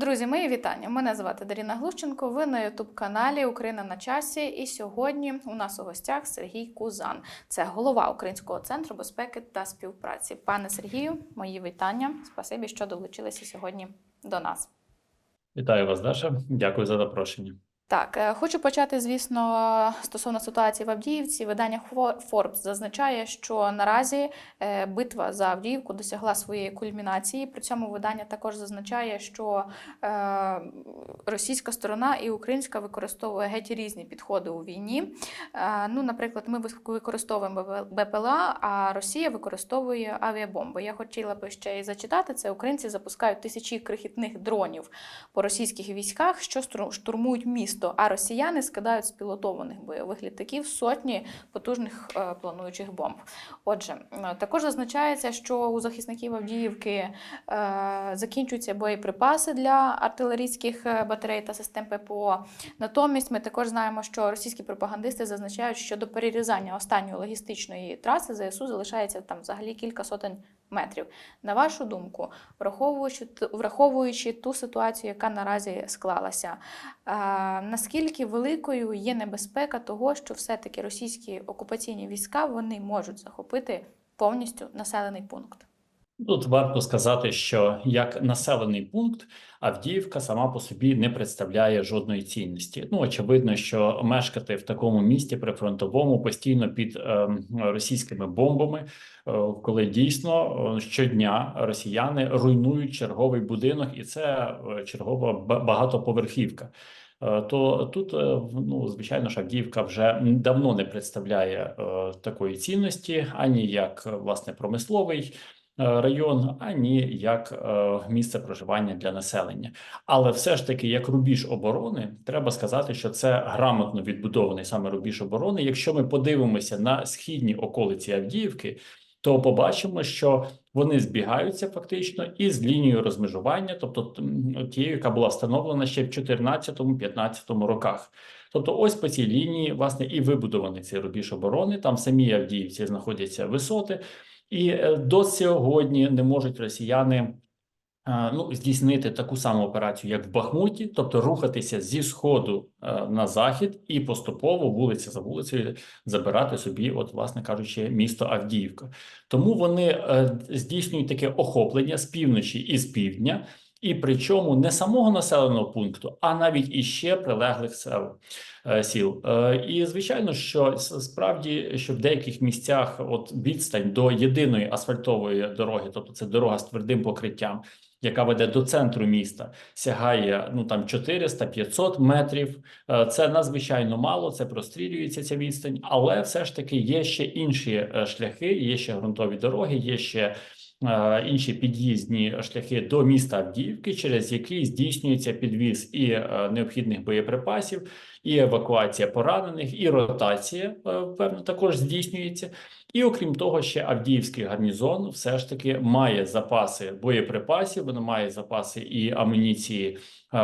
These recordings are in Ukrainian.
Друзі, мої вітання. Мене звати Даріна Глущенко. Ви на Ютуб каналі Україна на часі. І сьогодні у нас у гостях Сергій Кузан. Це голова Українського центру безпеки та співпраці. Пане Сергію, мої вітання. Спасибі, що долучилися сьогодні до нас. Вітаю вас, Даша. Дякую за запрошення. Так, е, хочу почати, звісно, стосовно ситуації в Авдіївці. Видання Forbes зазначає, що наразі е, битва за Авдіївку досягла своєї кульмінації. При цьому видання також зазначає, що е, російська сторона і українська використовує геть різні підходи у війні. Ну, наприклад, ми використовуємо БПЛА, а Росія використовує авіабомби. Я хотіла би ще й зачитати це. Українці запускають тисячі крихітних дронів по російських військах, що штурмують місто. А росіяни скидають з пілотованих бойових літаків сотні потужних е, плануючих бомб. Отже, також зазначається, що у захисників Авдіївки е, закінчуються боєприпаси для артилерійських е, батарей та систем ППО. Натомість ми також знаємо, що російські пропагандисти зазначають, що до перерізання останньої логістичної траси ЗСУ залишається там взагалі кілька сотень метрів. На вашу думку, враховуючи враховуючи ту ситуацію, яка наразі склалася, е, наскільки великою є небезпека того, що все-таки російські окупаційні війська вони можуть захопити повністю населений пункт? Тут варто сказати, що як населений пункт Авдіївка сама по собі не представляє жодної цінності. Ну очевидно, що мешкати в такому місті прифронтовому постійно під е, російськими бомбами, е, коли дійсно е, щодня росіяни руйнують черговий будинок, і це е, чергова багатоповерхівка. Е, То тут, ну звичайно, ж Авдіївка вже давно не представляє е, такої цінності, ані як власне промисловий е, район, ані як е, місце проживання для населення. Але все ж таки, як рубіж оборони, треба сказати, що це грамотно відбудований саме рубіж оборони. Якщо ми подивимося на східні околиці Авдіївки, то побачимо, що вони збігаються фактично із лінією розмежування, тобто тією, яка була встановлена ще в 14-15 роках. Тобто, ось по цій лінії, власне, і вибудований цей рубіж оборони. Там в самій Авдіївці знаходяться висоти, і е, до сьогодні не можуть росіяни. е, Ну, здійснити таку саму операцію, як в Бахмуті, тобто рухатися зі сходу е, на захід і поступово вулиця за вулицею забирати собі, от, власне кажучи, місто Авдіївка. Тому вони здійснюють таке охоплення з півночі і з півдня, і причому не самого населеного пункту, а навіть іще прилеглих сел е, сіл. Е, І звичайно, що справді, що в деяких місцях от відстань до єдиної асфальтової дороги, тобто це дорога з твердим покриттям. Яка веде до центру міста, сягає ну там 400-500 метрів. Е, Це надзвичайно мало, це прострілюється ця відстань, але все ж таки є ще інші шляхи, є ще ґрунтові дороги, є ще інші під'їзні шляхи до міста Авдіївки, через які здійснюється підвіз і е, необхідних боєприпасів, і евакуація поранених, і ротація е, певно також здійснюється. І окрім того, ще Авдіївський гарнізон все ж таки має запаси боєприпасів, воно має запаси і амуніції,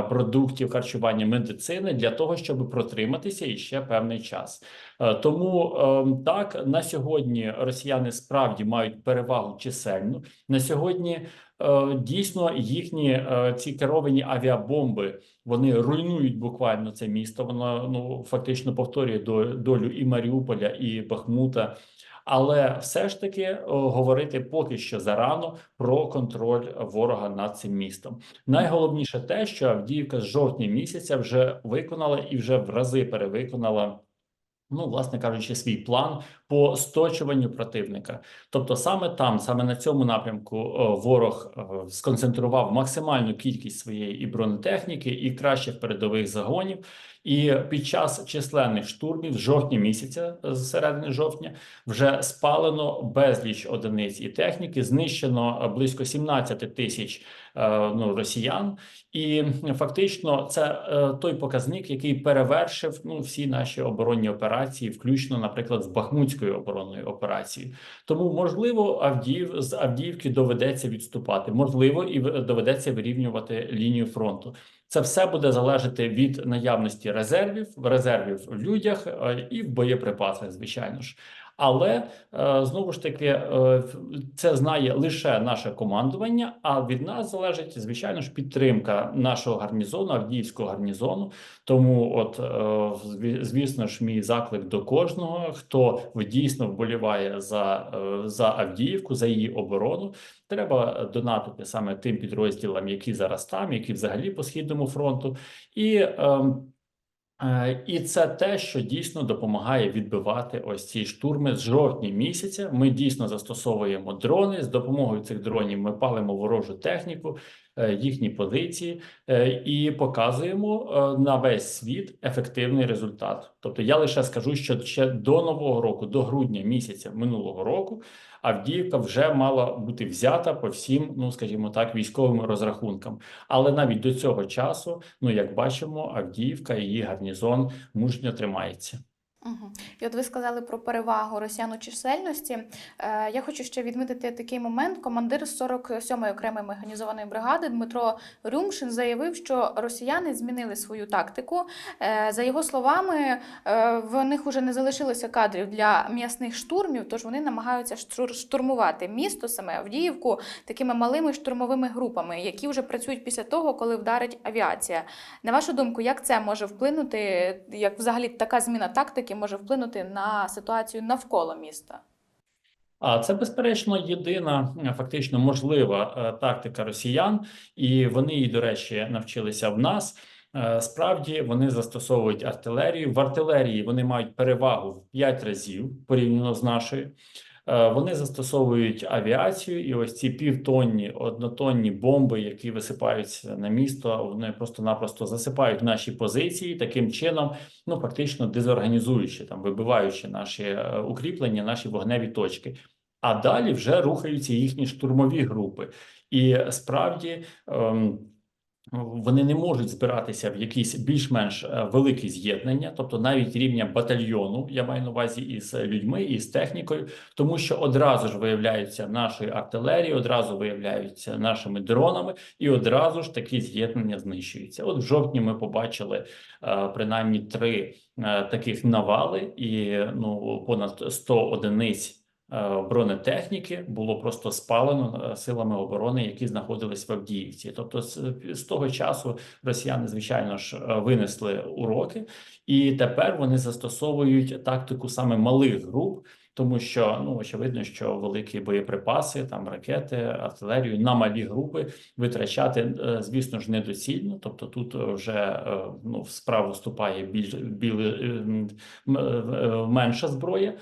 продуктів харчування, медицини для того, щоб протриматися іще певний час. Е, Тому е, так на сьогодні росіяни справді мають перевагу чисельну. На сьогодні е, дійсно їхні е, ці керовані авіабомби вони руйнують буквально це місто. Воно ну фактично повторює до- долю і Маріуполя, і Бахмута. Але все ж таки говорити поки що зарано про контроль ворога над цим містом. Найголовніше те, що Авдіївка з жовтня місяця вже виконала і вже в рази перевиконала. Ну, власне кажучи, свій план по сточуванню противника. Тобто, саме там, саме на цьому напрямку, ворог сконцентрував максимальну кількість своєї і бронетехніки, і кращих передових загонів. І під час численних штурмів з жовтня місяця, з середини жовтня, вже спалено безліч одиниць і техніки, знищено е, близько 17 тисяч е, ну, росіян. І фактично це е, той показник, який перевершив ну всі наші оборонні операції, включно, наприклад, з Бахмутською оборонною операцією. Тому можливо, Авдіїв з Авдіївки доведеться відступати, можливо, і доведеться вирівнювати лінію фронту. Це все буде залежати від наявності резервів, резервів в людях е, і в боєприпасах, звичайно ж. Але е, знову ж таки, е, це знає лише наше командування. А від нас залежить звичайно ж підтримка нашого гарнізону, Авдіївського гарнізону. Тому, от е, звісно ж, мій заклик до кожного, хто дійсно вболіває за, за Авдіївку, за її оборону. Треба донатити саме тим підрозділам, які зараз там, які взагалі по східному фронту, і Е, І це те, що дійсно допомагає відбивати ось ці штурми з жовтня місяця. Ми дійсно застосовуємо дрони. З допомогою цих дронів ми палимо ворожу техніку, е, їхні позиції е, і показуємо е, на весь світ ефективний результат. Тобто, я лише скажу, що ще до нового року, до грудня місяця минулого року, Авдіївка вже мала бути взята по всім, ну скажімо так, військовим розрахункам. Але навіть до цього часу, ну як бачимо, Авдіївка і її гарнізон мужньо тримається. І от ви сказали про перевагу росіян у чисельності. Е, я хочу ще відмітити такий момент. Командир 47-ї окремої механізованої бригади Дмитро Рюмшин заявив, що росіяни змінили свою тактику. Е, за його словами, е, в них уже не залишилося кадрів для м'ясних штурмів, тож вони намагаються штур- штурмувати місто, саме Авдіївку, такими малими штурмовими групами, які вже працюють після того, коли вдарить авіація. На вашу думку, як це може вплинути, як взагалі така зміна тактики може вплинути на ситуацію навколо міста? А це безперечно єдина е, фактично можлива е, тактика росіян, і вони її, до речі, навчилися в нас. Е, Справді вони застосовують артилерію. В артилерії вони мають перевагу в 5 разів порівняно з нашою. Е, Вони застосовують авіацію, і ось ці півтонні, однотонні бомби, які висипаються на місто, вони просто-напросто засипають наші позиції таким чином, ну фактично дезорганізуючи там, вибиваючи наші е, укріплення, наші вогневі точки. А далі вже рухаються їхні штурмові групи, і справді. ем, вони не можуть збиратися в якісь більш-менш е, великі з'єднання, тобто навіть рівня батальйону, я маю на увазі із людьми і з технікою, тому що одразу ж виявляються нашою артилерією, одразу виявляються нашими дронами, і одразу ж такі з'єднання знищуються. От в жовтні ми побачили е, принаймні три е, таких навали, і ну понад 100 одиниць. Е, Бронетехніки було просто спалено е, силами оборони, які знаходились в Авдіївці. Тобто, з, того часу росіяни, звичайно ж, е, винесли уроки, і тепер вони застосовують тактику саме малих груп, тому що ну очевидно, що великі боєприпаси, там ракети, артилерію на малі групи витрачати, звісно ж, недоцільно. Тобто, тут вже ну в справу вступає більш біле менша зброя.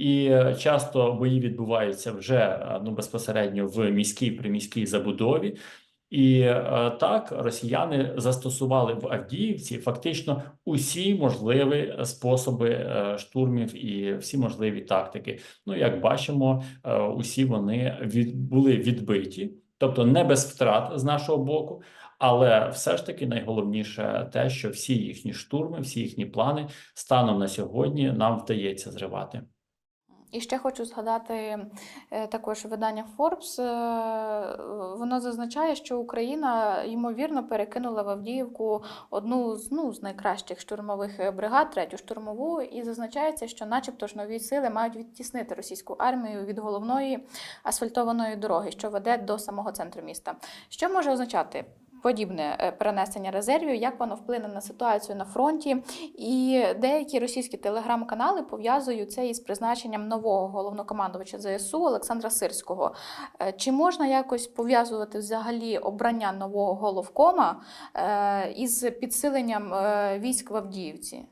І е, часто бої відбуваються вже е, ну безпосередньо в міській приміській забудові. І е, так росіяни застосували в Авдіївці фактично усі можливі способи штурмів і всі можливі тактики. Ну, як бачимо, усі вони від, були відбиті, тобто не без втрат з нашого боку. Але все ж таки найголовніше те, що всі їхні штурми, всі їхні плани станом на сьогодні нам вдається зривати. І ще хочу згадати е, також видання Forbes. Е, Воно зазначає, що Україна ймовірно перекинула в Авдіївку одну з ну з найкращих штурмових е, бригад, третю штурмову, і зазначається, що, начебто, ж нові сили мають відтіснити російську армію від головної асфальтованої дороги, що веде до самого центру міста. Що може означати? Подібне е, перенесення резервів, як воно вплине на ситуацію на фронті, і деякі російські телеграм-канали пов'язують це із призначенням нового головнокомандувача ЗСУ Олександра Сирського. Е, Чи можна якось пов'язувати взагалі обрання нового головкома е, із підсиленням військ в Авдіївці?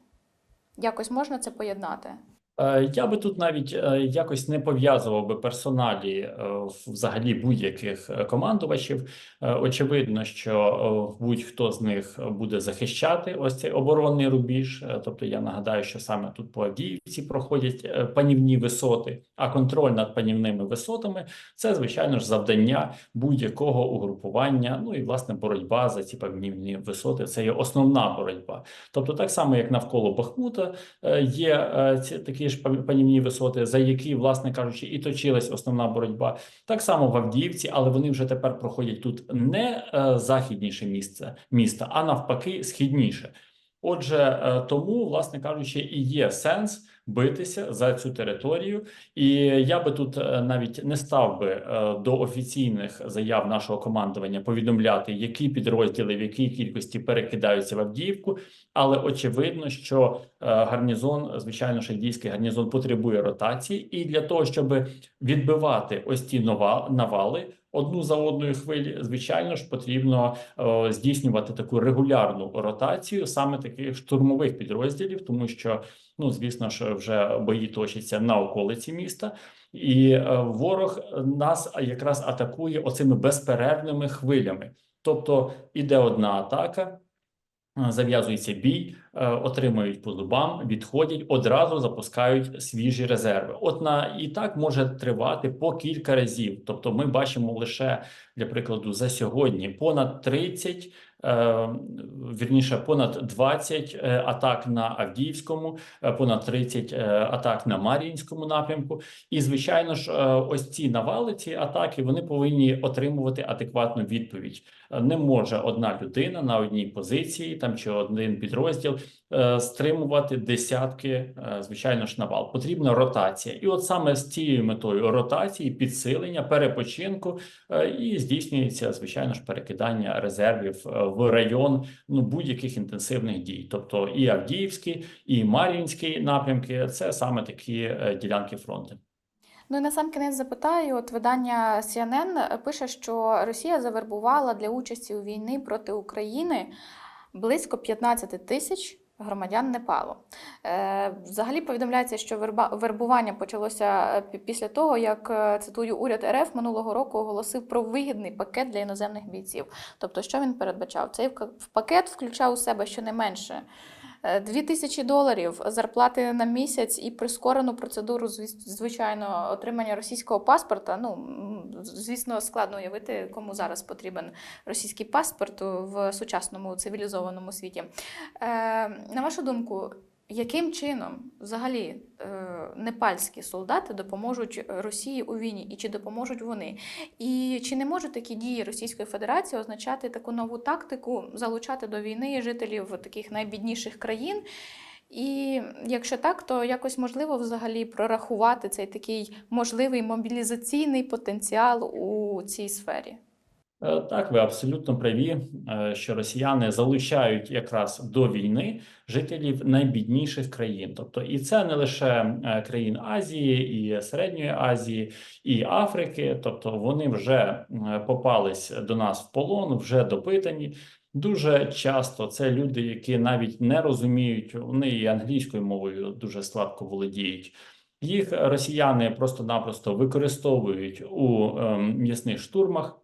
Якось можна це поєднати? Е, Я би тут навіть е, якось не пов'язував би персоналі е, взагалі будь-яких командувачів. Очевидно, що будь-хто з них буде захищати ось цей оборонний рубіж. Тобто я нагадаю, що саме тут по Авдіївці проходять панівні висоти, а контроль над панівними висотами це звичайно ж завдання будь-якого угрупування. Ну і власне боротьба за ці панівні висоти. Це є основна боротьба. Тобто, так само як навколо Бахмута є ці такі ж панівні висоти, за які, власне кажучи, і точилась основна боротьба. Так само в Авдіївці, але вони вже тепер проходять тут не е, західніше місце міста, а навпаки, східніше. Отже, е, тому, власне кажучи, і є сенс битися за цю територію. І я би тут е, навіть не став би е, до офіційних заяв нашого командування повідомляти, які підрозділи в якій кількості перекидаються в Авдіївку. Але очевидно, що е, гарнізон, звичайно, шальдійський гарнізон потребує ротації, і для того, щоб відбивати ось нова навали одну за одною хвилі, звичайно ж, потрібно е, здійснювати таку регулярну ротацію саме таких штурмових підрозділів, тому що ну звісно ж вже бої точаться на околиці міста. І е, ворог нас якраз атакує оцими безперервними хвилями. Тобто іде одна атака, е, зав'язується бій, е, отримують по зубам, відходять, одразу запускають свіжі резерви. От на і так може тривати по кілька разів. Тобто, ми бачимо лише для прикладу за сьогодні понад 30, е, вірніше, понад 20 е, атак на Авдіївському, е, понад 30 е, атак на Мар'їнському напрямку. І звичайно ж, е, ось ці навали, ці атаки, вони повинні отримувати адекватну відповідь. Е, Не може одна людина на одній позиції, там чи один підрозділ е, стримувати десятки, е, звичайно ж, навал. Потрібна ротація, і от саме з цією метою ротації, підсилення, перепочинку е, і здійснюється звичайно ж перекидання резервів е, в район ну будь-яких інтенсивних дій, тобто і Авдіївський, і Мар'їнський напрямки це саме такі е, ділянки фронту. Ну і на сам кінець запитаю, от видання CNN пише, що Росія завербувала для участі у війні проти України близько 15 тисяч громадян Непалу. Е, взагалі повідомляється, що вербування почалося е, після того, як е, цитую уряд РФ минулого року оголосив про вигідний пакет для іноземних бійців. Тобто, що він передбачав? Цей пакет включав у себе щонайменше. Е, Дві тисячі доларів зарплати на місяць і прискорену процедуру, звичайно, отримання російського паспорта. Ну, звісно, складно уявити, кому зараз потрібен російський паспорт в сучасному цивілізованому світі. Е, на вашу думку, яким чином взагалі е, непальські солдати допоможуть Росії у війні, і чи допоможуть вони? І чи не можуть такі дії Російської Федерації означати таку нову тактику залучати до війни жителів таких найбідніших країн? І якщо так, то якось можливо взагалі прорахувати цей такий можливий мобілізаційний потенціал у цій сфері? Е, Так, ви абсолютно праві, е, що росіяни залучають якраз до війни жителів найбідніших країн. Тобто, і це не лише е, країн Азії, і Середньої Азії, і Африки. Тобто, вони вже попались до нас в полон, вже допитані. Дуже часто це люди, які навіть не розуміють, вони і англійською мовою дуже слабко володіють. Їх росіяни просто-напросто використовують у ем, м'ясних штурмах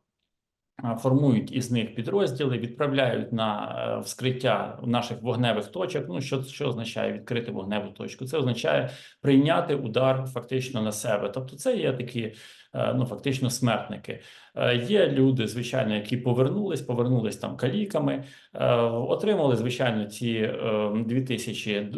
формують із них підрозділи, відправляють на е, вскриття наших вогневих точок. Ну що, що означає відкрити вогневу точку? Це означає прийняти удар фактично на себе. Тобто, це є такі ну фактично смертники. Е, Є люди, звичайно, які повернулись, повернулись там каліками, е, отримали звичайно ці е, 2000 е,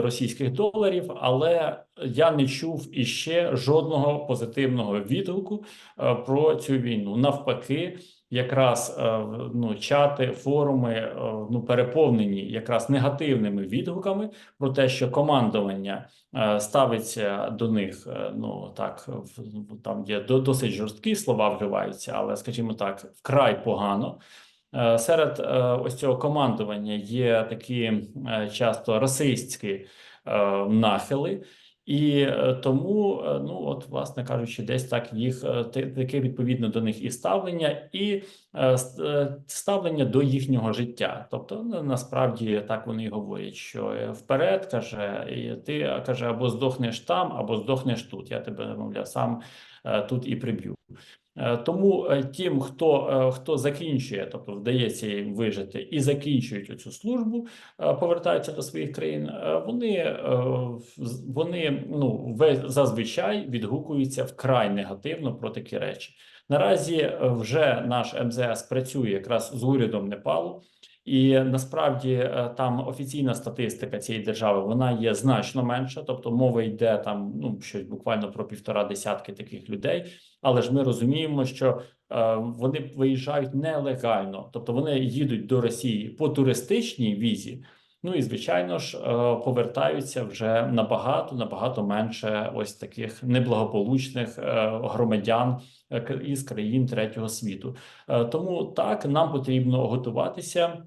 російських доларів, але я не чув іще жодного позитивного відгуку е, про цю війну. Навпаки, якраз е, ну, чати, форуми е, ну, переповнені якраз негативними відгуками про те, що командування е, ставиться до них. е, Ну так там є досить жорсткі слова вживаються, але скажімо так, вкрай погано. Е, Серед е, ось цього командування є такі е, часто расистські нахили. І е, тому, е, ну от, власне кажучи, десь так їх е, таке відповідно до них і ставлення, і ставлення до їхнього життя. Тобто, ну, насправді так вони й говорять, що вперед каже, і ти каже, або здохнеш там, або здохнеш тут. Я тебе мовляв сам тут і приб'ю. Е, Тому е, тим, хто, е, хто закінчує, тобто вдається їм вижити і закінчують цю службу, повертаються до своїх країн, вони, вони ну, зазвичай відгукуються вкрай негативно про такі речі. Наразі вже наш МЗС працює якраз з урядом Непалу. І насправді е, там офіційна статистика цієї держави вона є значно менша, тобто мова йде там ну щось буквально про півтора десятки таких людей. Але ж ми розуміємо, що е, вони виїжджають нелегально, тобто вони їдуть до Росії по туристичній візі. Ну і звичайно ж, е, повертаються вже набагато набагато менше ось таких неблагополучних е, громадян е, із країн третього світу. Е, Тому так нам потрібно готуватися.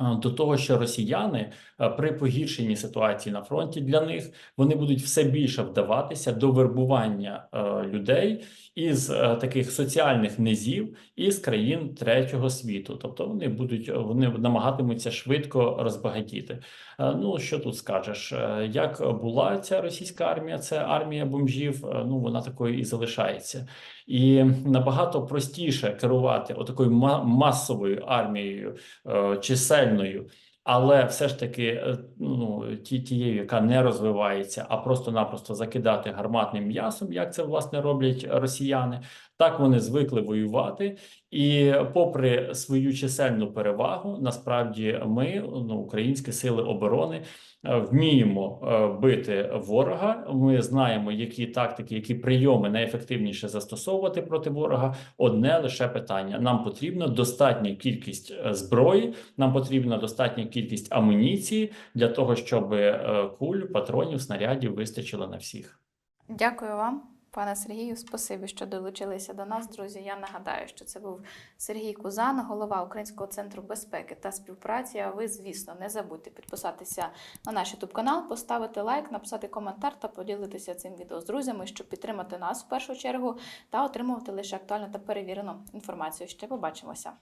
Е, До того, що росіяни е, при погіршенні ситуації на фронті для них вони будуть все більше вдаватися до вербування е, людей із таких соціальних низів із країн третього світу. Тобто вони будуть вони намагатимуться швидко розбагатіти. Ну що тут скажеш? Як була ця російська армія? Це армія бомжів. Ну вона такою і залишається. І набагато простіше керувати отакою ма- масовою армією е, чисельною, але все ж таки е, ну, ті, тією, яка не розвивається, а просто-напросто закидати гарматним м'ясом, як це власне роблять росіяни. Так вони звикли воювати, і попри свою чисельну перевагу, насправді ми, ну, українські сили оборони, е, вміємо е, бити ворога. Ми знаємо, які тактики, які прийоми найефективніше застосовувати проти ворога. Одне лише питання: нам потрібна достатня кількість е, зброї, нам потрібна достатня кількість амуніції для того, щоб куль, патронів, снарядів вистачило на всіх. Дякую вам, пане Сергію. Спасибі, що долучилися до нас, друзі. Я нагадаю, що це був Сергій Кузан, голова Українського центру безпеки та співпраці. А ви, звісно, не забудьте підписатися на наш YouTube канал, поставити лайк, написати коментар та поділитися цим відео з друзями, щоб підтримати нас в першу чергу та отримувати лише актуальну та перевірену інформацію. Ще побачимося.